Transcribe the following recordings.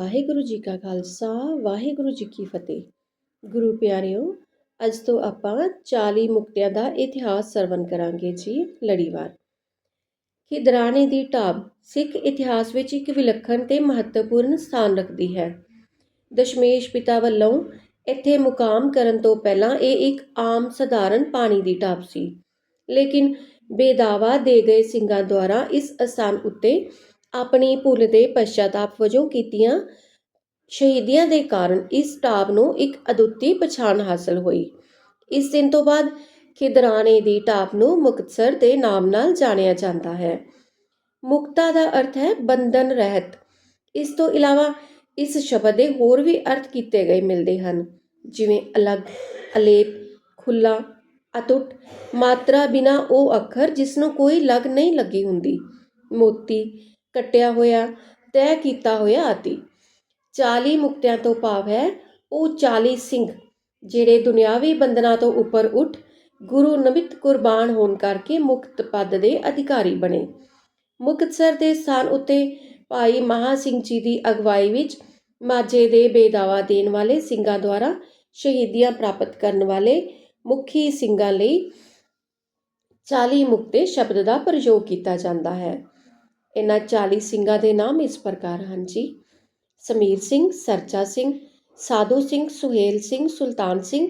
ਵਾਹਿਗੁਰੂ ਜੀ ਕਾ ਖਾਲਸਾ, ਵਾਹਿਗੁਰੂ ਜੀ ਕੀ ਫਤਿਹ। ਗੁਰੂ ਪਿਆਰਿਓ, ਅੱਜ ਤੋਂ ਆਪਾਂ 40 ਮੁਕਤਿਆਂ ਦਾ ਇਤਿਹਾਸ ਸਰਵਨ ਕਰਾਂਗੇ ਜੀ ਲੜੀਵਾਰ। ਖਿਦਰਾਣੇ ਦੀ ਢਾਬ ਸਿੱਖ ਇਤਿਹਾਸ ਵਿੱਚ ਇੱਕ ਵਿਲੱਖਣ ਤੇ ਮਹੱਤਵਪੂਰਨ ਸਥਾਨ ਰੱਖਦੀ ਹੈ। ਦਸ਼ਮੇਸ਼ ਪਿਤਾ ਵੱਲੋਂ ਇੱਥੇ ਮੁਕਾਮ ਕਰਨ ਤੋਂ ਪਹਿਲਾਂ ਇਹ ਇੱਕ ਆਮ ਸਧਾਰਨ ਪਾਣੀ ਦੀ ਢਾਬ ਸੀ। ਲੇਕਿਨ ਬੇਦਾਵਾ ਦੇ ਗਏ ਸਿੰਘਾਂ ਦੁਆਰਾ ਇਸ ਅਸਥਾਨ ਉੱਤੇ ਆਪਣੀ ਭੁੱਲ ਦੇ ਪਛਤਾਪ ਵਜੋਂ ਕੀਤੀਆਂ ਸ਼ਹੀਦੀਆਂ ਦੇ ਕਾਰਨ ਇਸ ਟਾਪ ਨੂੰ ਇੱਕ ਅਦੁੱਤੀ ਪਛਾਣ ਹਾਸਲ ਹੋਈ। ਇਸ ਦਿਨ ਤੋਂ ਬਾਅਦ ਖਿਦਰਾਣੇ ਦੀ ਟਾਪ ਨੂੰ ਮੁਕਤਸਰ ਦੇ ਨਾਮ ਨਾਲ ਜਾਣਿਆ ਜਾਂਦਾ ਹੈ। ਮੁਕਤਾ ਦਾ ਅਰਥ ਹੈ ਬੰਧਨ ਰਹਿਤ। ਇਸ ਤੋਂ ਇਲਾਵਾ ਇਸ ਸ਼ਬਦ ਦੇ ਹੋਰ ਵੀ ਅਰਥ ਕੀਤੇ ਗਏ ਮਿਲਦੇ ਹਨ, ਜਿਵੇਂ ਅਲੱਗ, ਅਲੇਪ ਖੁੱਲਾ ਅਟੁੱਟ ਮਾਤਰਾ ਬਿਨਾ ਉਹ ਅੱਖਰ ਜਿਸ ਨੂੰ ਕੋਈ ਲਗ ਨਹੀਂ ਲੱਗੀ ਹੁੰਦੀ। ਮੋਤੀ ਕੱਟਿਆ ਹੋਇਆ ਤੈਅ ਕੀਤਾ ਹੋਇਆ ਆਦਿ। 40 ਮੁਕਤਿਆਂ ਤੋਂ ਭਾਵ ਹੈ, ਉਹ 40 ਸਿੰਘ, ਜਿਹੜੇ ਦੁਨਿਆਵੀ ਬੰਧਨਾਂ ਤੋਂ ਉੱਪਰ ਉੱਠ ਗੁਰੂ ਨਮਿਤ ਕੁਰਬਾਨ ਹੋਣ ਕਰਕੇ ਮੁਕਤ ਪਦ ਦੇ ਅਧਿਕਾਰੀ ਬਣੇ। ਮੁਕਤਸਰ ਦੇ ਸਥਾਨ ਉੱਤੇ ਭਾਈ ਮਹਾ ਸਿੰਘ ਜੀ ਦੀ ਅਗਵਾਈ ਵਿੱਚ ਮਾਝੇ ਦੇ ਬੇਦਾਵਾ ਦੇਣ ਵਾਲੇ ਸਿੰਘਾਂ ਦੁਆਰਾ ਸ਼ਹੀਦੀਆਂ ਪ੍ਰਾਪਤ ਕਰਨ ਵਾਲੇ ਮੁਖੀ ਸਿੰਘਾਂ ਲਈ 40 ਮੁਕਤੇ ਸ਼ਬਦ ਦਾ ਪ੍ਰਯੋਗ ਕੀਤਾ ਜਾਂਦਾ ਹੈ। ਇਹਨਾਂ 40 ਸਿੰਘਾਂ ਦੇ ਨਾਮ ਇਸ ਪ੍ਰਕਾਰ ਹਨ ਜੀ ਸਮੀਰ ਸਿੰਘ ਸਰਚਾ ਸਿੰਘ ਸਾਧੂ ਸਿੰਘ ਸੁਹੇਲ ਸਿੰਘ ਸੁਲਤਾਨ ਸਿੰਘ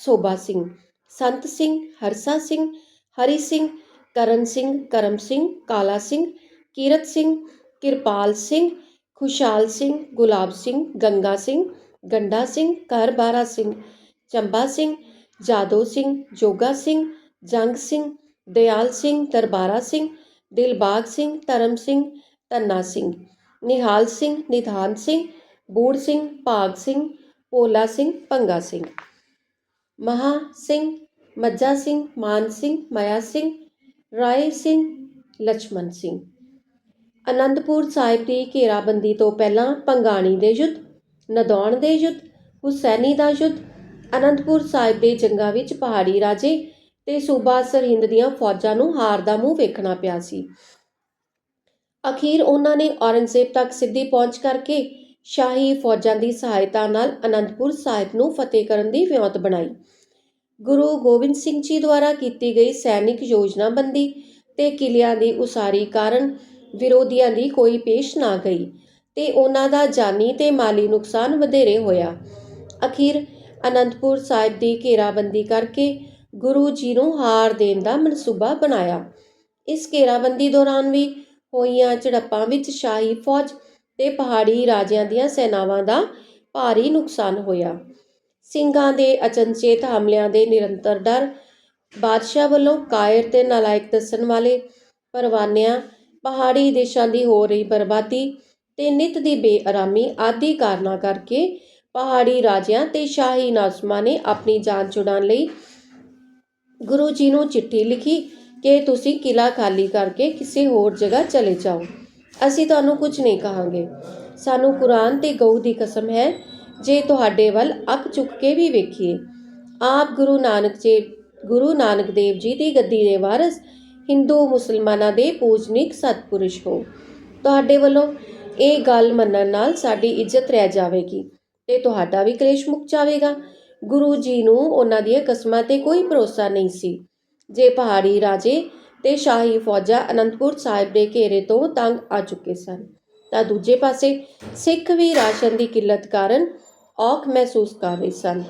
ਸੋਭਾ ਸਿੰਘ ਸੰਤ ਸਿੰਘ ਹਰਸਾ ਸਿੰਘ ਹਰੀ ਸਿੰਘ ਕਰਨ ਸਿੰਘ ਕਰਮ ਸਿੰਘ ਕਾਲਾ ਸਿੰਘ ਕੀਰਤ ਸਿੰਘ ਕਿਰਪਾਲ ਸਿੰਘ ਖੁਸ਼ਹਾਲ ਸਿੰਘ ਗੁਲਾਬ ਸਿੰਘ ਗੰਗਾ ਸਿੰਘ ਗੰਡਾ ਸਿੰਘ ਕਰਬਾਰਾ ਸਿੰਘ ਚੰਬਾ ਸਿੰਘ ਜਾਦੋ ਸਿੰਘ ਜੋਗਾ ਸਿੰਘ ਜੰਗ ਸਿੰਘ ਦਿਆਲ ਸਿੰਘ ਦਰਬਾਰਾ ਸਿੰਘ ਦਿਲਬਾਗ ਸਿੰਘ, ਧਰਮ ਸਿੰਘ ਤੰਨਾ ਸਿੰਘ, ਨਿਹਾਲ ਸਿੰਘ, ਨਿਧਾਨ ਸਿੰਘ, ਬੂੜ ਸਿੰਘ, ਭਾਗ ਸਿੰਘ ਪੋਲਾ ਸਿੰਘ, ਪੰਗਾ ਸਿੰਘ। ਮਹਾ ਸਿੰਘ ਮੱਜਾ ਸਿੰਘ, ਮਾਨ ਸਿੰਘ, ਮਾਇਆ ਸਿੰਘ, ਰਾਏ ਸਿੰਘ, ਲਛਮਣ ਸਿੰਘ। ਅਨੰਦਪੁਰ ਸਾਹਿਬ ਦੀ ਘੇਰਾਬੰਦੀ ਤੋਂ ਪਹਿਲਾਂ ਪੰਗਾਣੀ ਦੇ ਯੁੱਧ, ਨਦੌਣ ਦੇ ਯੁੱਧ, ਹੁਸੈਨੀ ਦਾ ਯੁੱਧ, ਅਨੰਦਪੁਰ ਸਾਹਿਬ ਦੇ ਜੰਗਾਂ ਵਿੱਚ ਪਹਾੜੀ ਰਾਜੇ ਤੇ ਸੂਬਾ ਸਰਹਿੰਦ ਦੀਆਂ ਫੌਜਾਂ ਨੂੰ ਹਾਰ ਦਾ ਮੂੰਹ ਵੇਖਣਾ ਪਿਆ ਸੀ। ਅਖੀਰ ਉਹਨਾਂ ਨੇ ਔਰੰਗਜ਼ੇਬ ਤੱਕ ਸਿੱਧੀ ਪਹੁੰਚ ਕਰਕੇ ਸ਼ਾਹੀ ਫੌਜਾਂ ਦੀ ਸਹਾਇਤਾ ਨਾਲ ਅਨੰਦਪੁਰ ਸਾਹਿਬ ਨੂੰ ਫਤਿਹ ਕਰਨ ਦੀ ਵਿਉਂਤ ਬਣਾਈ। ਗੁਰੂ ਗੋਬਿੰਦ ਸਿੰਘ ਜੀ ਦੁਆਰਾ ਕੀਤੀ ਗਈ ਸੈਨਿਕ ਯੋਜਨਾਬੰਦੀ ਤੇ ਕਿਲਿਆਂ ਦੀ ਉਸਾਰੀ ਕਾਰਨ ਵਿਰੋਧੀਆਂ ਦੀ ਕੋਈ ਪੇਸ਼ ਨਾ ਗਈ ਤੇ ਉਹਨਾਂ ਦਾ ਜਾਨੀ ਤੇ ਮਾਲੀ ਨੁਕਸਾਨ ਵਧੇਰੇ ਹੋਇਆ। ਅਖੀਰ ਅਨੰਦਪੁਰ ਸਾਹਿਬ ਦੀ ਘੇਰਾਬੰਦੀ ਕਰਕੇ ਗੁਰੂ ਜੀ ਨੂੰ ਹਾਰ ਦੇਣ ਦਾ ਮਨਸੂਬਾ ਬਣਾਇਆ। ਇਸ ਘੇਰਾਬੰਦੀ ਦੌਰਾਨ ਵੀ ਹੋਈਆਂ ਝੜਪਾਂ ਵਿੱਚ ਸ਼ਾਹੀ ਫੌਜ ਤੇ ਪਹਾੜੀ ਰਾਜਿਆਂ ਦੀਆਂ ਸੈਨਾਵਾਂ ਦਾ ਭਾਰੀ ਨੁਕਸਾਨ ਹੋਇਆ। ਸਿੰਘਾਂ ਦੇ ਅਚਨਚੇਤ ਹਮਲਿਆਂ ਦੇ ਨਿਰੰਤਰ ਡਰ ਬਾਦਸ਼ਾਹ ਵੱਲੋਂ ਕਾਇਰ ਤੇ ਨਾਲਾਇਕ ਦੱਸਣ ਵਾਲੇ ਪਰਵਾਨਿਆਂ, ਪਹਾੜੀ ਦੇਸ਼ਾਂ ਦੀ ਹੋ ਰਹੀ ਬਰਬਾਦੀ ਤੇ ਨਿਤ ਦੀ ਬੇਆਰਾਮੀ ਆਦਿ ਕਾਰਨਾਂ ਕਰਕੇ ਪਹਾੜੀ ਰਾਜਿਆਂ ਤੇ ਸ਼ਾਹੀ ਨਾਜ਼ਮਾਂ ਨੇ ਆਪਣੀ ਜਾਨ ਛੁਡਾਉਣ ਲਈ ਗੁਰੂ ਜੀ ਨੂੰ ਚਿੱਠੀ ਲਿਖੀ ਕਿ ਤੁਸੀਂ ਕਿਲਾ ਖਾਲੀ ਕਰਕੇ ਕਿਸੇ ਹੋਰ ਜਗ੍ਹਾ ਚਲੇ ਜਾਓ। ਅਸੀਂ ਤੁਹਾਨੂੰ ਕੁਝ ਨਹੀਂ ਕਹਾਂਗੇ। ਸਾਨੂੰ ਕੁਰਾਨ ਤੇ ਗਊ ਦੀ ਕਸਮ ਹੈ, ਜੇ ਤੁਹਾਡੇ ਵੱਲ ਅੱਖ ਚੁੱਕ ਕੇ ਵੀ ਵੇਖੀਏ। ਆਪ ਗੁਰੂ ਨਾਨਕ ਜੀ, ਗੁਰੂ ਨਾਨਕ ਦੇਵ ਜੀ ਦੀ ਗੱਦੀ ਦੇ ਵਾਰਿਸ, ਹਿੰਦੂ ਮੁਸਲਮਾਨਾਂ ਦੇ ਪੂਜਨੀਕ ਸਤਪੁਰਸ਼ ਹੋ। ਤੁਹਾਡੇ ਵੱਲੋਂ ਇਹ ਗੱਲ ਮੰਨਣ ਨਾਲ ਸਾਡੀ ਇੱਜ਼ਤ ਰਹਿ ਜਾਵੇਗੀ ਤੇ ਤੁਹਾਡਾ ਵੀ ਕਲੇਸ਼ ਮੁੱਕ ਜਾਵੇਗਾ। ਗੁਰੂ ਜੀ ਨੂੰ ਉਹਨਾਂ ਦੀਆਂ ਕਸਮਾਂ ਤੇ ਕੋਈ ਭਰੋਸਾ ਨਹੀਂ ਸੀ। ਜੇ ਪਹਾੜੀ ਰਾਜੇ ਤੇ ਸ਼ਾਹੀ ਫੌਜਾਂ ਅਨੰਦਪੁਰ ਸਾਹਿਬ ਦੇ ਘੇਰੇ ਤੋਂ ਤੰਗ ਆ ਚੁੱਕੇ ਸਨ, ਤਾਂ ਦੂਜੇ ਪਾਸੇ ਸਿੱਖ ਵੀ ਰਾਸ਼ਨ ਦੀ ਕਿੱਲਤ ਕਾਰਨ ਔਖ ਮਹਿਸੂਸ ਕਰ ਰਹੇ ਸਨ।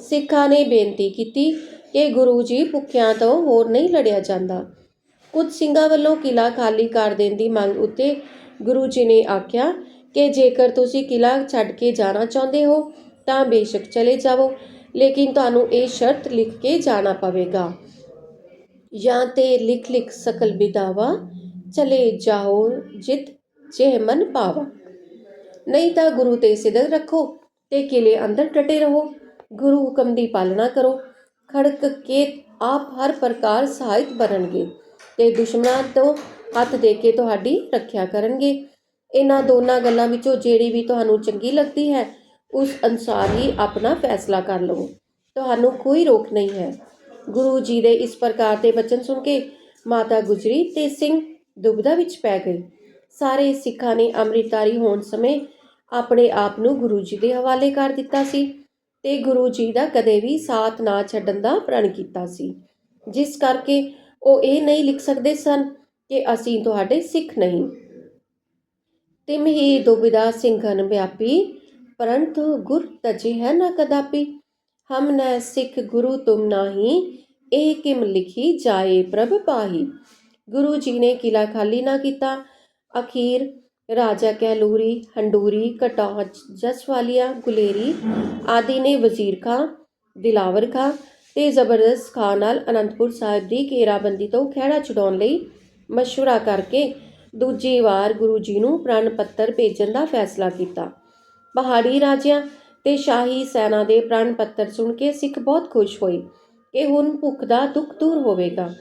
ਸਿੱਖਾਂ ਨੇ ਬੇਨਤੀ ਕੀਤੀ ਕਿ ਗੁਰੂ ਜੀ ਭੁੱਖਿਆਂ ਤੋਂ ਹੋਰ ਨਹੀਂ ਲੜਿਆ ਜਾਂਦਾ। ਕੁਝ ਸਿੰਘਾਂ ਵੱਲੋਂ ਕਿਲਾ ਖਾਲੀ ਕਰ ਦੇਣ ਦੀ ਮੰਗ ਉੱਤੇ ਗੁਰੂ ਜੀ ਨੇ ਆਖਿਆ ਕਿ ਜੇਕਰ ਤੁਸੀਂ ਕਿਲਾ ਛੱਡ ਕੇ ਜਾਣਾ ਚਾਹੁੰਦੇ ਹੋ ਤਾਂ ਬੇਸ਼ੱਕ ਚਲੇ ਜਾਵੋ, ਲੇਕਿਨ ਤੁਹਾਨੂੰ ਇਹ ਸ਼ਰਤ ਲਿਖ ਕੇ ਜਾਣਾ ਪਵੇਗਾ। ਜਾਂ ਤੇ ਲਿਖ ਲਿਖ ਸਕਲ ਬਿਦਾਵਾ, ਚਲੇ ਜਾਓ ਜਿਤ ਜੇ ਮਨ ਪਾਵਾ। ਨਹੀਂ ਤਾਂ ਗੁਰੂ ਤੇ ਸਿਦਕ ਰੱਖੋ ਤੇ ਕਿਲੇ ਅੰਦਰ ਟਟੇ ਰਹੋ। ਗੁਰੂ ਹੁਕਮ ਦੀ ਪਾਲਣਾ ਕਰੋ। ਖੜਕ ਕੇ ਆਪ ਹਰ ਪ੍ਰਕਾਰ ਸਹਾਇਤ ਬਣਨਗੇ ਤੇ ਦੁਸ਼ਮਣਾਂ ਤੋਂ ਹੱਥ ਦੇ ਕੇ ਤੁਹਾਡੀ ਰੱਖਿਆ ਕਰਨਗੇ। ਇਹਨਾਂ ਦੋਨਾਂ ਗੱਲਾਂ ਵਿੱਚੋਂ ਜਿਹੜੀ ਵੀ ਤੁਹਾਨੂੰ ਚੰਗੀ ਲੱਗਦੀ ਹੈ ਉਸ ਅਨੁਸਾਰ ਹੀ ਆਪਣਾ ਫੈਸਲਾ ਕਰ ਲਵੋ। ਤੁਹਾਨੂੰ ਕੋਈ ਰੋਕ ਨਹੀਂ ਹੈ। ਗੁਰੂ ਜੀ ਦੇ ਇਸ ਪ੍ਰਕਾਰ ਦੇ ਬਚਨ ਸੁਣ ਕੇ ਮਾਤਾ ਗੁਜਰੀ ਤੇ ਸਿੰਘ ਦੁਬਦਾ ਵਿੱਚ ਪੈ ਗਈ ਸਾਰੇ ਸਿੱਖਾਂ ਨੇ ਅੰਮ੍ਰਿਤਧਾਰੀ ਹੋਣ ਸਮੇਂ ਆਪਣੇ ਆਪ ਨੂੰ ਗੁਰੂ ਜੀ ਦੇ ਹਵਾਲੇ ਕਰ ਦਿੱਤਾ ਸੀ ਤੇ ਗੁਰੂ ਜੀ ਦਾ ਕਦੇ ਵੀ ਸਾਥ ਨਾ ਛੱਡਣ ਦਾ ਪ੍ਰਣ ਕੀਤਾ ਸੀ। ਜਿਸ ਕਰਕੇ ਉਹ ਇਹ ਨਹੀਂ ਲਿਖ ਸਕਦੇ ਸਨ ਕਿ ਅਸੀਂ ਤੁਹਾਡੇ ਸਿੱਖ ਨਹੀਂ। ਤਿਮ ਹੀ ਦੁਬਿਦਾ ਸਿੰਘਨ ਵਿਆਪੀ ਪਰੰਤੂ ਗੁਰ ਤਜੇ ਹੈ ਨਾ ਕਦਾਪੀ? ਹਮ ਨ ਸਿੱਖ ਗੁਰੂ ਤੁਮ ਨਾਹੀ, ਇਹ ਕਿਮ ਲਿਖੀ ਜਾਏ ਪ੍ਰਭ ਪਾਹੀ? ਗੁਰੂ ਜੀ ਨੇ ਕਿਲਾ ਖਾਲੀ ਨਾ ਕੀਤਾ। ਅਖੀਰ ਰਾਜਾ ਕਹਿਲੂਰੀ ਹੰਡੂਰੀ ਕਟੌਚ ਜਸਵਾਲੀਆ, ਗੁਲੇਰੀ ਆਦਿ ਨੇ ਵਜ਼ੀਰ ਖਾਂ, ਦਿਲਾਵਰ ਖਾਂ ਤੇ ਜ਼ਬਰਦਸਤ ਖਾਂ ਨਾਲ ਅਨੰਦਪੁਰ ਸਾਹਿਬ ਦੀ ਘੇਰਾਬੰਦੀ ਤੋਂ ਖਹਿੜਾ ਛੁਡਾਉਣ ਲਈ ਮਸ਼ਵਰਾ ਕਰਕੇ ਦੂਜੀ ਵਾਰ ਗੁਰੂ ਜੀ ਨੂੰ ਪ੍ਰਣ ਪੱਤਰ ਭੇਜਣ ਦਾ ਫੈਸਲਾ ਕੀਤਾ। ਪਹਾੜੀ ਰਾਜਿਆਂ ਤੇ ਸ਼ਾਹੀ ਸੈਨਾ ਦੇ ਪ੍ਰਣ ਪੱਤਰ ਸੁਣ ਕੇ ਸਿੱਖ ਬਹੁਤ ਖੁਸ਼ ਹੋਏ ਕਿ ਹੁਣ ਭੁੱਖ ਦਾ ਦੁੱਖ ਦੂਰ ਹੋਵੇਗਾ।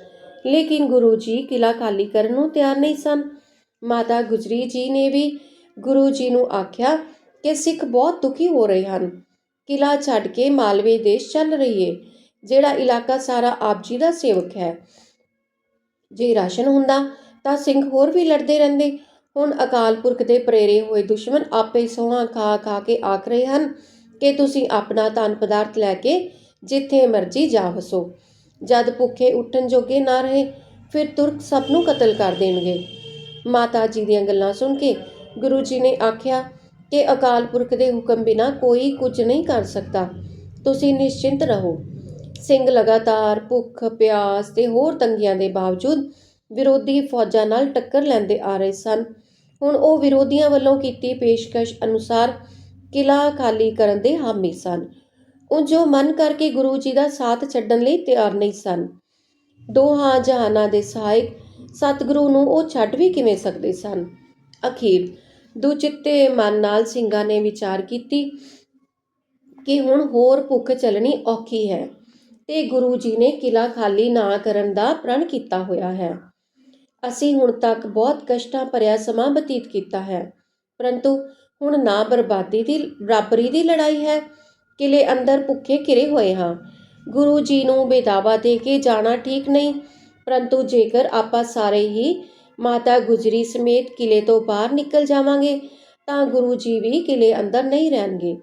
ਲੇਕਿਨ ਗੁਰੂ ਜੀ ਕਿਲਾ ਖਾਲੀ ਕਰਨ ਨੂੰ ਤਿਆਰ ਨਹੀਂ ਸਨ। ਮਾਤਾ ਗੁਜਰੀ ਜੀ ਨੇ ਵੀ ਗੁਰੂ ਜੀ ਨੂੰ ਆਖਿਆ ਕਿ ਸਿੱਖ ਬਹੁਤ ਦੁਖੀ ਹੋ ਰਹੇ ਹਨ। ਕਿਲਾ ਛੱਡ ਕੇ ਮਾਲਵੇ ਦੇਸ਼ ਚੱਲ ਰਹੀ ਏ ਜਿਹੜਾ ਇਲਾਕਾ ਸਾਰਾ ਆਪ ਜੀ ਦਾ ਸੇਵਕ ਹੈ। ਜੇ ਰਾਸ਼ਨ ਹੁੰਦਾ ਤਾਂ ਸਿੰਘ ਹੋਰ ਵੀ ਲੜਦੇ ਰਹਿੰਦੇ। ਹੁਣ ਅਕਾਲ ਪੁਰਖ ਦੇ ਪ੍ਰੇਰੇ ਹੋਏ ਦੁਸ਼ਮਣ ਆਪੇ ਸੋਹਾਂ ਖਾ ਖਾ ਕੇ ਆਖ ਰਹੇ ਹਨ ਕਿ ਤੁਸੀਂ ਆਪਣਾ ਧਨ ਪਦਾਰਥ ਲੈ ਕੇ ਜਿੱਥੇ ਮਰਜ਼ੀ ਜਾ ਵਸੋ। ਜਦ ਭੁੱਖੇ ਉੱਠਣ ਜੋਗੇ ਨਾ ਰਹੇ, ਫਿਰ ਤੁਰਕ ਸਭ ਨੂੰ ਕਤਲ ਕਰ ਦੇਣਗੇ। ਮਾਤਾ ਜੀ ਦੀਆਂ ਗੱਲਾਂ ਸੁਣ ਕੇ ਗੁਰੂ ਜੀ ਨੇ ਆਖਿਆ ਕਿ ਅਕਾਲ ਪੁਰਖ ਦੇ ਹੁਕਮ ਬਿਨਾ ਕੋਈ ਕੁਝ ਨਹੀਂ ਕਰ ਸਕਦਾ। ਤੁਸੀਂ ਨਿਸ਼ਚਿੰਤ ਰਹੋ। ਸਿੰਘ ਲਗਾਤਾਰ ਭੁੱਖ, ਪਿਆਸ ਤੇ ਹੋਰ ਤੰਗੀਆਂ ਦੇ ਬਾਵਜੂਦ ਵਿਰੋਧੀ ਫੌਜਾਂ ਨਾਲ ਟੱਕਰ ਲੈਂਦੇ ਆ ਰਹੇ ਸਨ। ਹੁਣ ਉਹ ਵਿਰੋਧੀਆਂ ਵੱਲੋਂ ਕੀਤੀ ਪੇਸ਼ਕਸ਼ ਅਨੁਸਾਰ ਕਿਲਾ ਖਾਲੀ ਕਰਨ ਦੇ ਹਾਮੀ ਸਨ। ਉਹ ਜੋ ਮਨ ਕਰਕੇ ਗੁਰੂ ਜੀ ਦਾ ਸਾਥ ਛੱਡਣ ਲਈ ਤਿਆਰ ਨਹੀਂ ਸਨ। ਦੋਹਾਂ ਜਹਾਨਾਂ ਦੇ ਸਹਾਇਕ ਸਤਿਗੁਰੂ ਨੂੰ ਉਹ ਛੱਡ ਵੀ ਕਿਵੇਂ ਸਕਦੇ ਸਨ? ਅਖੀਰ ਦੁਚਿੱਤੇ ਮਨ ਨਾਲ ਸਿੰਘਾਂ ਨੇ ਵਿਚਾਰ ਕੀਤੀ ਕਿ ਹੁਣ ਹੋਰ ਭੁੱਖ ਚੱਲਣੀ ਔਖੀ ਹੈ ਤੇ ਗੁਰੂ ਜੀ ਨੇ ਕਿਲਾ ਖਾਲੀ ਨਾ ਕਰਨ ਦਾ ਪ੍ਰਣ ਕੀਤਾ ਹੋਇਆ ਹੈ। ਅਸੀਂ ਹੁਣ ਤੱਕ ਬਹੁਤ ਕਸ਼ਟਾਂ ਭਰਿਆ ਸਮਾਂ ਬਤੀਤ ਕੀਤਾ ਹੈ। ਪਰੰਤੂ ਹੁਣ ਨਾ ਬਰਬਾਦੀ ਦੀ, ਬਰਾਬਰੀ ਦੀ ਲੜਾਈ ਹੈ। ਕਿਲੇ ਅੰਦਰ ਭੁੱਖੇ ਘਿਰੇ ਹੋਏ ਹਾਂ। ਗੁਰੂ ਜੀ ਨੂੰ ਬੇਦਾਵਾ ਦੇ ਕੇ ਜਾਣਾ ਠੀਕ ਨਹੀਂ। ਪਰੰਤੂ ਜੇਕਰ ਆਪਾਂ ਸਾਰੇ ਹੀ ਮਾਤਾ ਗੁਜਰੀ ਸਮੇਤ ਕਿਲੇ ਤੋਂ ਬਾਹਰ ਨਿਕਲ ਜਾਵਾਂਗੇ, ਤਾਂ ਗੁਰੂ ਜੀ ਵੀ ਕਿਲੇ ਅੰਦਰ ਨਹੀਂ ਰਹਿਣਗੇ।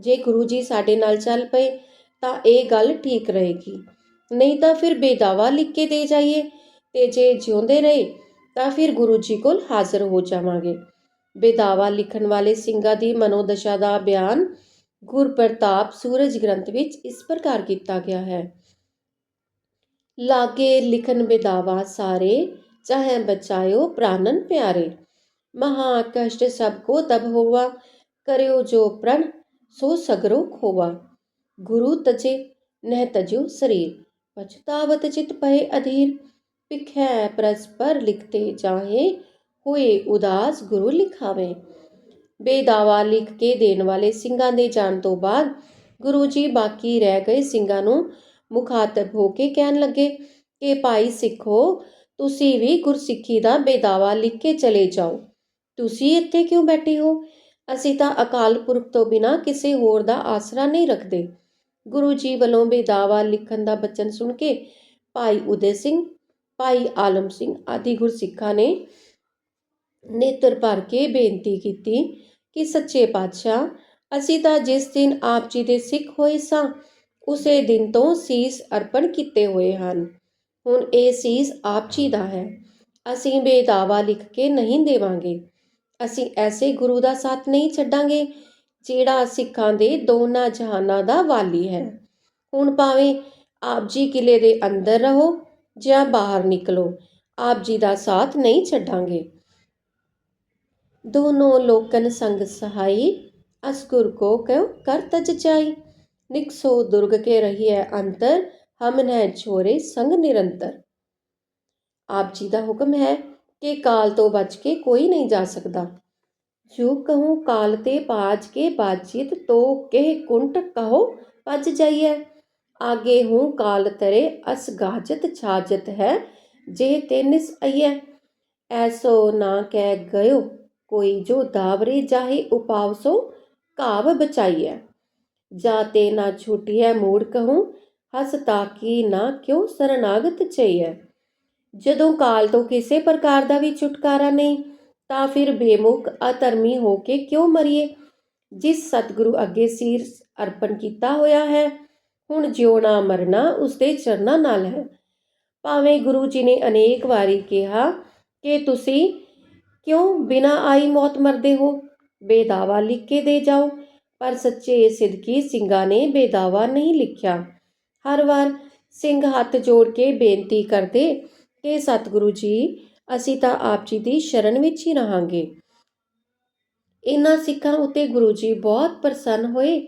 ਜੇ ਗੁਰੂ ਜੀ ਸਾਡੇ ਨਾਲ ਚੱਲ ਪਏ, ਤਾਂ ਇਹ ਗੱਲ ਠੀਕ ਰਹੇਗੀ। ਨਹੀਂ ਤਾਂ ਫਿਰ ਬੇਦਾਵਾ ਲਿਖ ਕੇ ਦੇ ਜਾਈਏ। ਤੇ ਜੇ ਜਿਉਂਦੇ ਰਹੇ, ਤਾਂ ਫਿਰ ਗੁਰੂ ਜੀ ਕੋਲ ਹਾਜ਼ਰ ਹੋ ਜਾਵਾਂਗੇ। ਬੇਦਾਵਾ ਲਿਖਣ ਵਾਲੇ ਸਿੰਘਾਂ ਦੀ ਮਨੋਦਸ਼ਾ ਦਾ ਬਿਆਨ ਗੁਰਪ੍ਰਤਾਪ ਸੂਰਜ ਗ੍ਰੰਥ ਵਿੱਚ ਇਸ ਪ੍ਰਕਾਰ ਕੀਤਾ ਗਿਆ ਹੈ। ਲਾਗੇ ਲਿਖਣ ਬੇਦਾਵਾ, ਸਾਰੇ ਚਾਹੇ ਬਚਾਇਓ ਪ੍ਰਾਨਨ ਪਿਆਰੇ ਮਹਾ ਕਸ਼ਟ ਸਭ ਕੋ ਤਬ ਹੋਵਾ ਕਰਿਓ ਜੋ ਪ੍ਰਣ, ਸੋ ਸਗਰੋ ਖੋਵਾ ਗੁਰੂ ਤਜੇ, ਨਹਿ ਤਜੋ ਸਰੀਰ, ਪਛਤਾਵਤ ਚਿਤ ਪਏ ਅਧੀਰ ਪਿਖੈ ਪ੍ਰਸਪਰ ਲਿਖਤੇ ਜਾਹੇ, ਹੋਏ ਉਦਾਸ ਗੁਰੂ ਲਿਖਾਵੇ। ਬੇਦਾਵਾ ਲਿਖ ਕੇ ਦੇਣ ਵਾਲੇ ਸਿੰਘਾਂ ਦੇ ਜਾਣ ਤੋਂ ਬਾਅਦ ਗੁਰੂ ਜੀ ਬਾਕੀ ਰਹਿ ਗਏ ਸਿੰਘਾਂ ਨੂੰ ਮੁਖਾਤਬ ਹੋ ਕੇ ਕਹਿਣ ਲੱਗੇ ਕਿ ਭਾਈ ਸਿੱਖੋ, ਤੁਸੀਂ ਵੀ ਗੁਰਸਿੱਖੀ ਦਾ ਬੇਦਾਵਾ ਲਿਖ ਕੇ ਚਲੇ ਜਾਓ। ਤੁਸੀਂ ਇੱਥੇ ਕਿਉਂ ਬੈਠੇ ਹੋ? ਅਸੀਂ ਤਾਂ ਅਕਾਲ ਪੁਰਖ ਤੋਂ ਬਿਨਾ ਕਿਸੇ ਹੋਰ ਦਾ ਆਸਰਾ ਨਹੀਂ ਰੱਖਦੇ। ਗੁਰੂ ਜੀ ਵੱਲੋਂ ਬੇਦਾਵਾ ਲਿਖਣ ਦਾ ਬਚਨ ਸੁਣ ਕੇ ਭਾਈ ਉਦੇ ਸਿੰਘ ਭਾਈ ਆਲਮ ਸਿੰਘ ਆਦਿ ਗੁਰਸਿੱਖਾਂ ਨੇ ਨੇਤਰ ਭਰ ਕੇ ਬੇਨਤੀ ਕੀਤੀ ਕਿ ਸੱਚੇ ਪਾਤਸ਼ਾਹ, ਅਸੀਂ ਤਾਂ ਜਿਸ ਦਿਨ ਆਪ ਜੀ ਦੇ ਸਿੱਖ ਹੋਏ ਸਾਂ, ਉਸੇ ਦਿਨ ਤੋਂ ਸੀਸ ਅਰਪਣ ਕੀਤੇ ਹੋਏ ਹਨ। ਹੁਣ ਇਹ ਸੀਸ ਆਪ ਜੀ ਦਾ ਹੈ। ਅਸੀਂ ਬੇਦਾਵਾ ਲਿਖ ਕੇ ਨਹੀਂ ਦੇਵਾਂਗੇ। ਅਸੀਂ ਐਸੇ ਗੁਰੂ ਦਾ ਸਾਥ ਨਹੀਂ ਛੱਡਾਂਗੇ, ਜਿਹੜਾ ਸਿੱਖਾਂ ਦੇ ਦੋਨਾਂ ਜਹਾਨਾਂ ਦਾ ਵਾਲੀ ਹੈ। ਹੁਣ ਭਾਵੇਂ ਆਪ ਜੀ ਕਿਲੇ ਦੇ ਅੰਦਰ ਰਹੋ ਜਾਂ ਬਾਹਰ ਨਿਕਲੋ। ਆਪ ਜੀ ਦਾ ਸਾਥ ਨਹੀਂ ਛੱਡਾਂਗੇ। ਦੋਨੋਂ ਲੋਕਨ ਸੰਗ ਸਹਾਈ ਅਸਗੁਰ ਕੋ ਕਉ ਕਰ ਤਜ ਚਾਈ ਨਿਕਸੋ ਦੁਰਗ ਕੇ ਰਹੀਐ ਅੰਤਰ, ਹਮ ਨਹਿ ਛੋਰੇ ਸੰਗ ਨਿਰੰਤਰ। ਆਪ ਜੀ ਦਾ ਹੁਕਮ ਹੈ ਕਿ ਕਾਲ ਤੋਂ ਬਚ ਕੇ ਕੋਈ ਨਹੀਂ ਜਾ ਸਕਦਾ। ਜੋ ਕਹੂੰ ਕਾਲ ਤੇ ਪਾਜ ਕੇ ਬਾਜੀਤ, ਤੋ ਕਹਿ ਕੁੰਟ ਕਹੋ ਭਜ ਜਾਈਐ। ਆਗੇ ਹੂੰ ਕਾਲ ਤਰੇ, ਅਸ ਗਾਜਤ ਛਾਜਤ ਹੈ, ਜੇ ਤੇ ਨਿਸ ਅਈਐ। ਐਸੋ ਨਾ ਕਹਿ ਗਇਓ, ਕੋਈ ਜੋ ਦਾਵਰੇ ਜਾਹੇ ਉਪਾਵਸੋ ਕਾਵ ਬਚਾਈਐ। ਜਾਤੇ ਨਾ ਛੂਟਿਐ ਮੂੜ ਕਹੂੰ, ਹਸ ਤਾਕੀ ਨਾ ਕਿਉ ਸਰਨਾਗਤ ਚਈਐ। ਜਦੋਂ ਕਾਲ ਤੋਂ ਕਿਸੇ ਪ੍ਰਕਾਰ ਦਾ ਵੀ ਛੁਟਕਾਰਾ ਨਹੀਂ, ਤਾਂ ਫਿਰ ਬੇਮੁਖ ਅਧਰਮੀ ਹੋ ਕੇ ਕਿਉਂ ਮਰੀਏ? ਜਿਸ ਸਤਿਗੁਰੂ ਅੱਗੇ ਸੀਰ ਅਰਪਣ ਕੀਤਾ ਹੋਇਆ ਹੈ ਹੁਣ ਜਿਉਣਾ ਮਰਨਾ, ਉਸਦੇ ਚਰਨਾਂ ਨਾਲ ਹੈ। ਭਾਵੇਂ ਗੁਰੂ ਜੀ ਨੇ ਅਨੇਕ ਵਾਰੀ ਕਿਹਾ ਕਿ ਤੁਸੀਂ ਕਿਉਂ ਬਿਨਾਂ ਆਈ ਮੌਤ ਮਰਦੇ ਹੋ? ਬੇਦਾਵਾ ਲਿਖ ਕੇ ਦੇ ਜਾਓ। ਪਰ ਸੱਚੇ ਸਿੱਧਕੀ ਸਿੰਘਾਂ ਨੇ ਬੇਦਾਵਾ ਨਹੀਂ ਲਿਖਿਆ। ਹਰ ਵਾਰ ਸਿੰਘ ਹੱਥ ਜੋੜ ਕੇ ਬੇਨਤੀ ਕਰਦੇ ਕਿ ਸਤਿਗੁਰੂ ਜੀ, ਅਸੀਂ ਤਾਂ ਆਪ ਜੀ ਦੀ ਸ਼ਰਨ ਵਿੱਚ ਹੀ ਰਹਾਂਗੇ। ਇਹਨਾਂ ਸਿੱਖਾਂ ਉਤੇ ਗੁਰੂ ਜੀ ਬਹੁਤ ਪ੍ਰਸੰਨ ਹੋਏ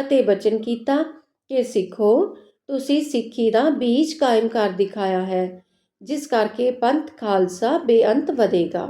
ਅਤੇ ਬਚਨ ਕੀਤਾ। ਕਿ ਸਿੱਖੋ, ਤੁਸੀਂ ਸਿੱਖੀ ਦਾ ਬੀਜ ਕਾਇਮ ਕਰ ਦਿਖਾਇਆ ਹੈ, ਜਿਸ ਕਰਕੇ ਪੰਥ ਖਾਲਸਾ ਬੇਅੰਤ ਵਧੇਗਾ।